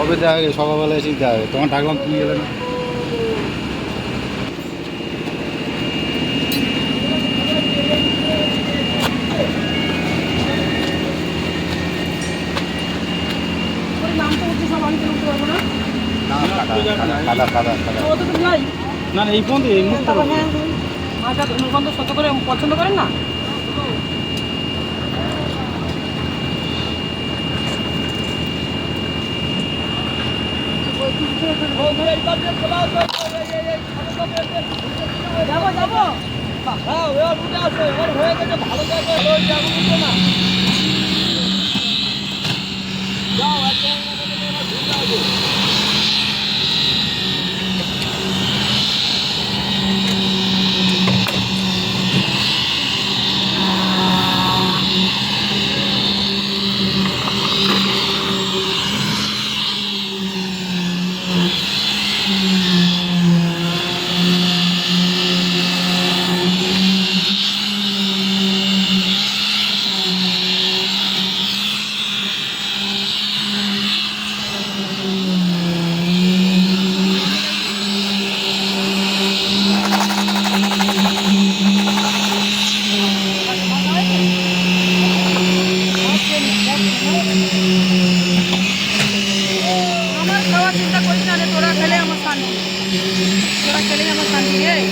কবে দেওয়া হবে সকালবেলা এসেই দেওয়া হবে তোমার ডাকলাম তুমি এলে না? ওই নাম তো উঠছে সব আমি তো করে পছন্দ না না? মুহূর্তে তারপর হ্যাঁ সত্য করে পছন্দ করেন না যাব যাব আমার খাওয়ার চিন্তা করিস না রে তোরা খেলে আমার শান্তি তোরা খেলেই আমার শান্তি রে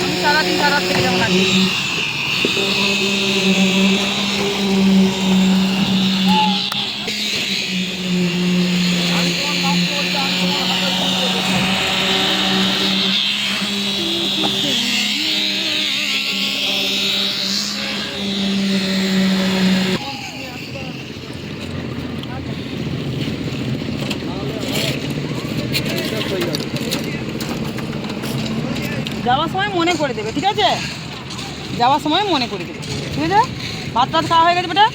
আমি সারাদিন সারা থেকে যাব না যাওয়ার সময় মনে করে দেবে ঠিক আছে? যাওয়ার সময় মনে করে দেবে। ঠিক আছে ভাত টাত খাওয়া হয়ে গেছে বেটা?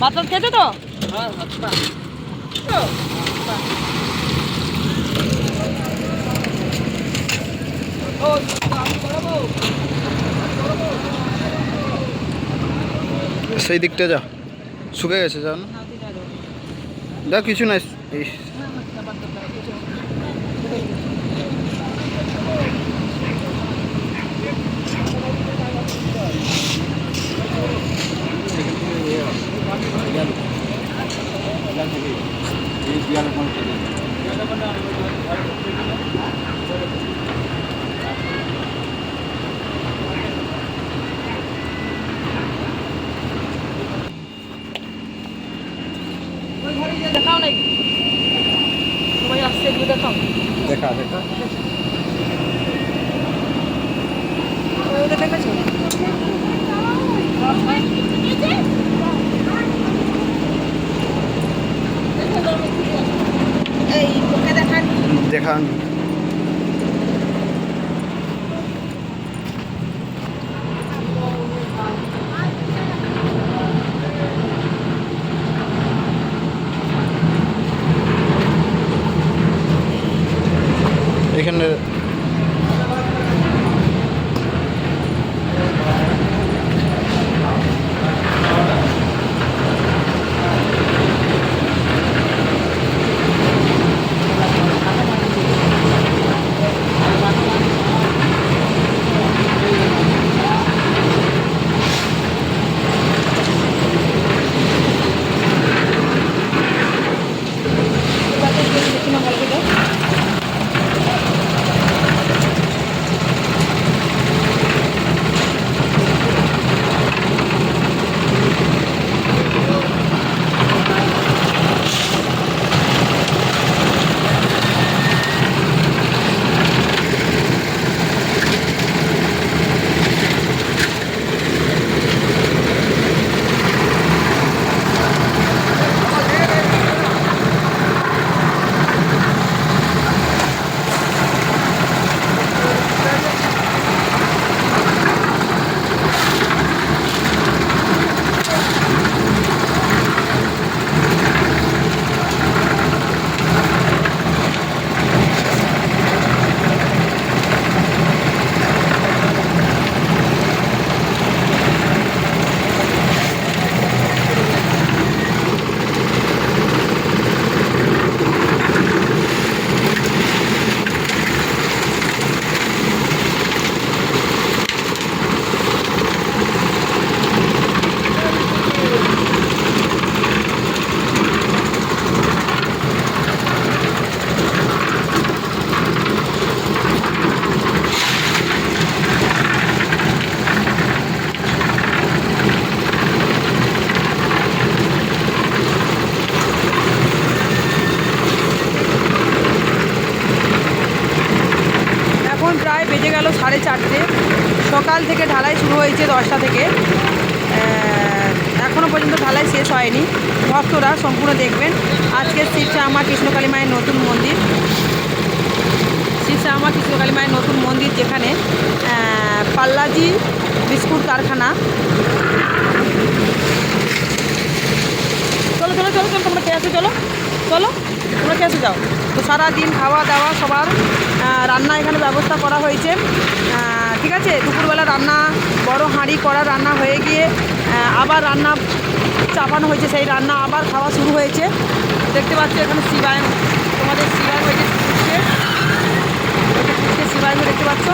ভাত টাত খেয়েছো তো? তো? সেই দিকটা যা শুকে গেছে জানো? না, তুই যা। যা। কিছু নাই এই না, না, যাবার দরকার নেই, কিছু না। এই বিয়ালের কোনো ঠিক নেই। ওই ঘরে গিয়ে দেখাও নাই। সবাই আসছে এগুলো দেখাও। দেখা দেখা। ওটা দেখেছ দেখান। সকাল থেকে ঢালাই শুরু হয়েছে দশটা থেকে। এখনও পর্যন্ত ঢালাই শেষ হয়নি। ভক্তরা সম্পূর্ণ দেখবেন। আজকে শিবশ্যামা কৃষ্ণকালী মায়ের নতুন মন্দির। শিবশ্যামা কৃষ্ণকালী মায়ের নতুন মন্দির যেখানে পাল্লাজি বিস্কুট কারখানা। চলো চলো চলো চলো, তোমরা আসো চলো। চলো তোমরা খেয়ে যাও। তো সারাদিন খাওয়া দাওয়া সবার রান্না এখানে ব্যবস্থা করা হয়েছে। ঠিক আছে? দুপুরবেলা রান্না বড় হাঁড়ি করা রান্না হয়ে গিয়ে আবার রান্না চাপানো হয়েছে সেই রান্না আবার খাওয়া শুরু হয়েছে। দেখতে পাচ্ছ এখানে শিবায়ন তোমাদের শিবায়ন হয়েছে শিবায়ন দেখতে পাচ্ছ।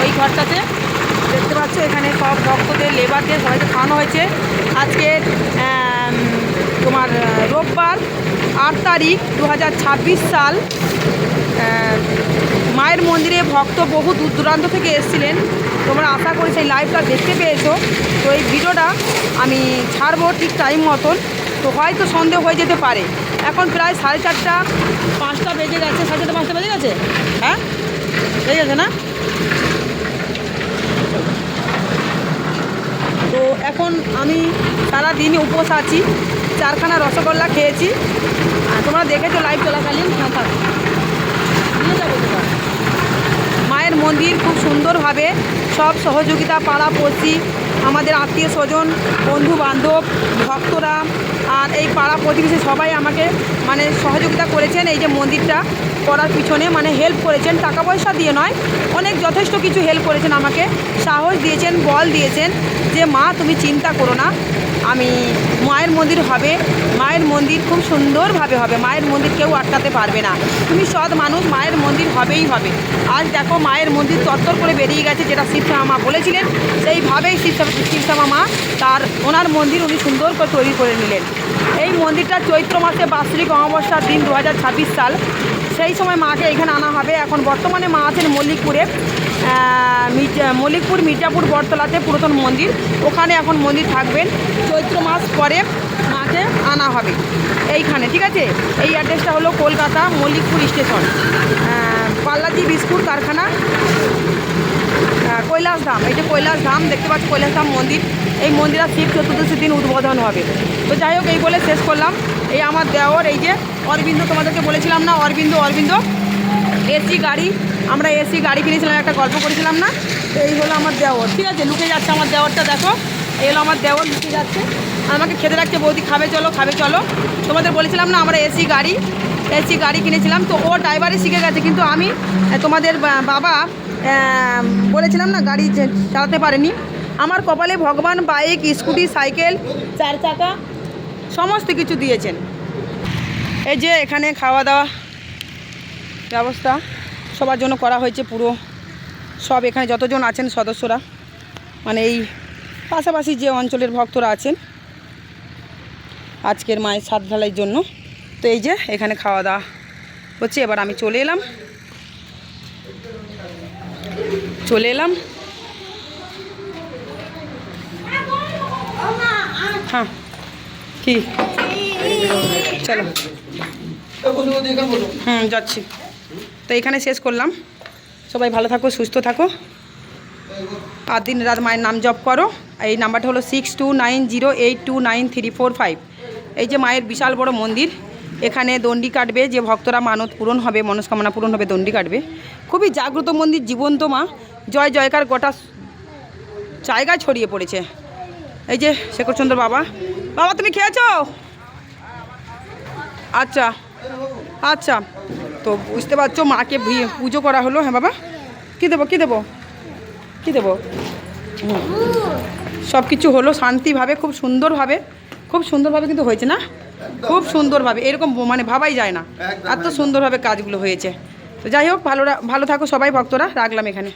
ওই ঘরটাতে দেখতে পাচ্ছ এখানে সব ভক্তদের লেবারদের সবাইকে খাওয়ানো হয়েছে। আজকে আম, তোমার রোববার আট তারিখ দু হাজার ছাব্বিশ সাল মায়ের মন্দিরে ভক্ত বহু দূর দূরান্ত থেকে এসেছিলেন। তোমরা আশা করি সেই লাইভটা দেখতে পেয়েছ। তো এই ভিডিওটা আমি ছাড়বো ঠিক টাইম মতন। তো হয়তো সন্দেহ হয়ে যেতে পারে। এখন প্রায় সাড়ে চারটা, পাঁচটা বেজে গেছে। সাড়ে চারটা, পাঁচটা বেজে গেছে? হ্যাঁ? বেজে গেছে না তো এখন আমি সারা দিনই উপোস আছি, চারখানা রসগোল্লা খেয়েছি। আর তোমরা দেখেছ লাইভ চলাকালীন তোমার। মায়ের মন্দির খুব সুন্দরভাবে সব সহযোগিতা পাড়া পড়শি, আমাদের আত্মীয় স্বজন বন্ধু বান্ধব ভক্তরা, আর এই পাড়া প্রতিবেশী সবাই আমাকে মানে সহযোগিতা করেছেন এই যে মন্দিরটা। করার পিছনে মানে হেল্প করেছেন, টাকা পয়সা দিয়ে নয়, অনেক যথেষ্ট কিছু হেল্প করেছেন আমাকে। সাহস দিয়েছেন, বল দিয়েছেন যে, মা, তুমি চিন্তা করো না। আমি মায়ের মন্দির হবে। মায়ের মন্দির খুব সুন্দরভাবে হবে। মায়ের মন্দির কেউ আটকাতে পারবে না। তুমি সৎ মানুষ, মায়ের মন্দির হবেই হবে। আজ দেখো মায়ের মন্দির তত্তর করে বেরিয়ে গেছে, যেটা শিবশ্যামা মা বলেছিলেন। সেইভাবেই শিবশ্যামা মা তার ওনার মন্দির উনি সুন্দর করে তৈরি করে নিলেন। এই মন্দিরটা চৈত্র মাসে বাৎসরিক অমাবস্যার দিন দু হাজার ছাব্বিশ সাল। সেই সময় মাকে এখানে আনা হবে। এখন বর্তমানে মা আছেন মল্লিকপুরে। মল্লিকপুর, মির্জাপুর, বটতলাতে পুরাতন মন্দির। ওখানে এখন মন্দির থাকবেন। চৈত্র মাস পরে মাকে আনা হবে। এইখানে, ঠিক আছে? এই অ্যাড্রেসটা হলো কলকাতা মল্লিকপুর স্টেশন। পাল্লাজি বিস্কুট কারখানা। কৈলাস ধাম। এই যে কৈলাস ধাম, দেখতে পাচ্ছি, কৈলাস ধাম মন্দির। এই মন্দিরে শিব চতুর্দশী দিন উদ্বোধন হবে। তো যাই হোক, এই বলে শেষ করলাম। এই আমার দেওর এই যে অরবিন্দ তোমাদেরকে বলেছিলাম না, অরবিন্দ অরবিন্দ। এসি, গাড়ি। আমরা এসি গাড়ি কিনেছিলাম, একটা গল্প করেছিলাম না? তো এই হলো আমার দেওর, ঠিক আছে? লুকে যাচ্ছে আমার দেওরটা, দেখো। এই হলো আমার দেওর লুকে যাচ্ছে। আমাকে খেতে রাখছে, বৌদি, খাবে, চলো খাবে, চলো। তোমাদের বলেছিলাম না, আমরা এসি গাড়ি এসি গাড়ি কিনেছিলাম, তো ও ড্রাইভারই শিখে গেছে, কিন্তু আমি তোমাদের বাবা বলেছিলাম না, গাড়ি চালাতে পারেনি। আমার কপালে ভগবান, বাইক, স্কুটি, সাইকেল, চার চাকা, সমস্ত কিছু দিয়েছেন। এই যে, এখানে খাওয়া দাওয়া ব্যবস্থা। সবার জন্য করা হয়েছে পুরো। সব এখানে যতজন আছেন সদস্যরা মানে এই পাশাপাশি যে অঞ্চলের ভক্তরা আছেন আজকের মায়ের সাত ঢালাইয়ের জন্য। তো এই যে এখানে খাওয়া দাওয়া হচ্ছে এবার আমি চলে এলাম। চলে এলাম। হ্যাঁ কি? চলো। হুম যাচ্ছি। এখানে শেষ করলাম। সবাই ভালো থাকো, সুস্থ থাকো। আর দিন রাত মায়ের নাম জপ করো। এই নাম্বারটা হলো six two nine zero eight two nine three four five এই যে মায়ের বিশাল বড় মন্দির, এখানে দণ্ডি কাটবে, যে ভক্তরা মানত পূরণ হবে, মনস্কামনা পূরণ হবে, দণ্ডি কাটবে। খুবই জাগ্রত মন্দির, জীবন্ত মা। জয় জয়কার, গোটা জায়গায় ছড়িয়ে পড়েছে। এই যে শেখরচন্দ্র বাবা। বাবা, তুমি খেয়েছো? আচ্ছা আচ্ছা। তো বুঝতে পারছ মাকে ভি- পুজো করা হলো হ্যাঁ বাবা? কী দেবো কী দেবো? কী দেবো? সব কিছু হলো শান্তিভাবে খুব সুন্দরভাবে খুব সুন্দরভাবে কিন্তু হয়েছে না? খুব সুন্দরভাবে এরকম মানে ভাবাই যায় না। এত সুন্দরভাবে কাজগুলো হয়েছে। তো যাই হোক ভালো ভালো থাকো সবাই ভক্তরা রাখলাম এখানে।